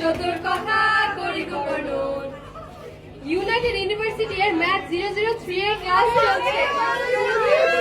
চোদ্দোর কথা করি গণন ইউনাইটেড ইউনিভার্সিটি এর ম্যাথ জিরো জিরো থ্রি এর ক্লাস চলছে।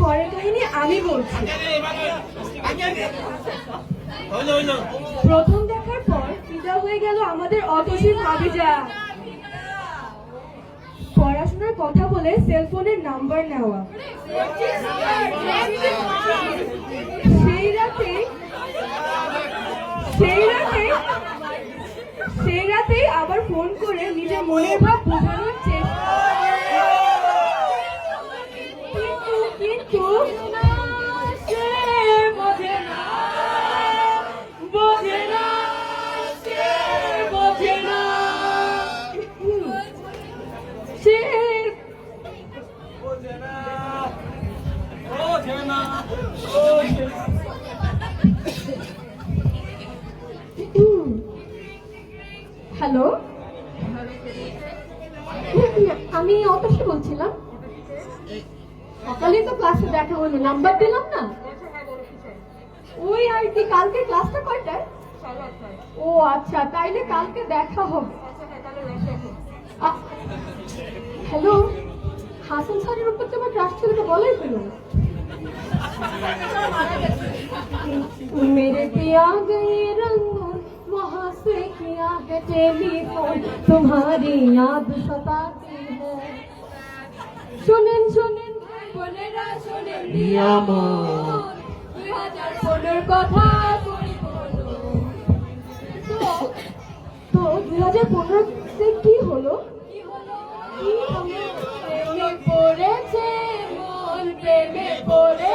পরের কাহিনী আমি বলছি। প্রথম দেখার পর ফিদা হয়ে গেল আমাদের অতসীর ভাবিজা পড়াশোনার কথা বলে সেলফোনের নাম্বার নেওয়া। সেই রাতে সেই রাতে, সেই রাতেই আবার ফোন করে নিজের মনের ভাব বোঝানোর হ্যালো আমি অতসী বলছিলাম। সকালে তো ক্লাসে দেখা হলো নাম্বার দিলাম না? ওই আর কি, কালকে ক্লাসটা কয়টায়? ও আচ্ছা তাইলে কালকে দেখা হবে। হ্যালো হাসান স্যারের উপর তোমার ক্লাস ছিল তো বলাই না मेरे पिया गए रंगून वहाँ से किया है टेलीफोन तुम्हारी याद सताती है শোনেন শোনেন ভাই বোনেরা শোনেন নিয়ামত। দুই হাজার পনেরোর কথা করি বলো। তো- তো দুই হাজার পনেরোতে কি হলো কি হলো কি হলো প্রেমে পড়েছে মন প্রেমে পড়েছে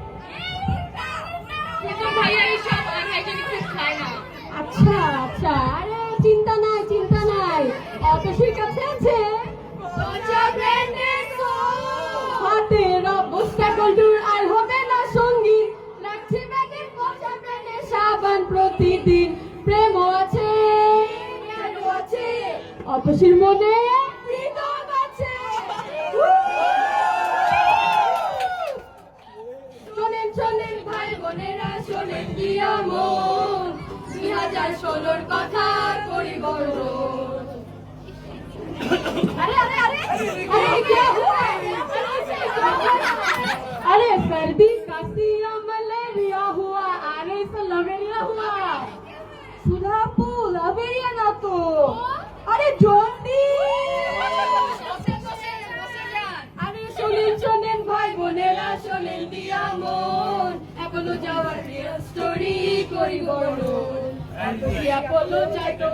আচ্ছা আচ্ছা আরে চিন্তা নাই চিন্তা নাই। অতসীর কাছে আছে? হাতের অবস্থা কল্টুর আর হবে না সঙ্গী। রাখছে ব্যাগে পচা ব্র্যান্ডের সাবান প্রতিদিন। প্রেমও আছে জ্ঞানও মনে শোনেন কি আমন দুই হাজার ষোলোর কথা করি বড় अरे अरे अरे अरे क्या हुआ अरे सर्दी खांसी या मलेरिया हुआ अरे इससे लवेरिया हुआ सुलापू लवेरिया ना तो अरे জলদি আরে শোনেন শোনেন ভাই বোনেরা শোনেন দিয়া মন এখনও যাওয়ার স্টোরি করি বড়? অ্যাপোলো চাইতো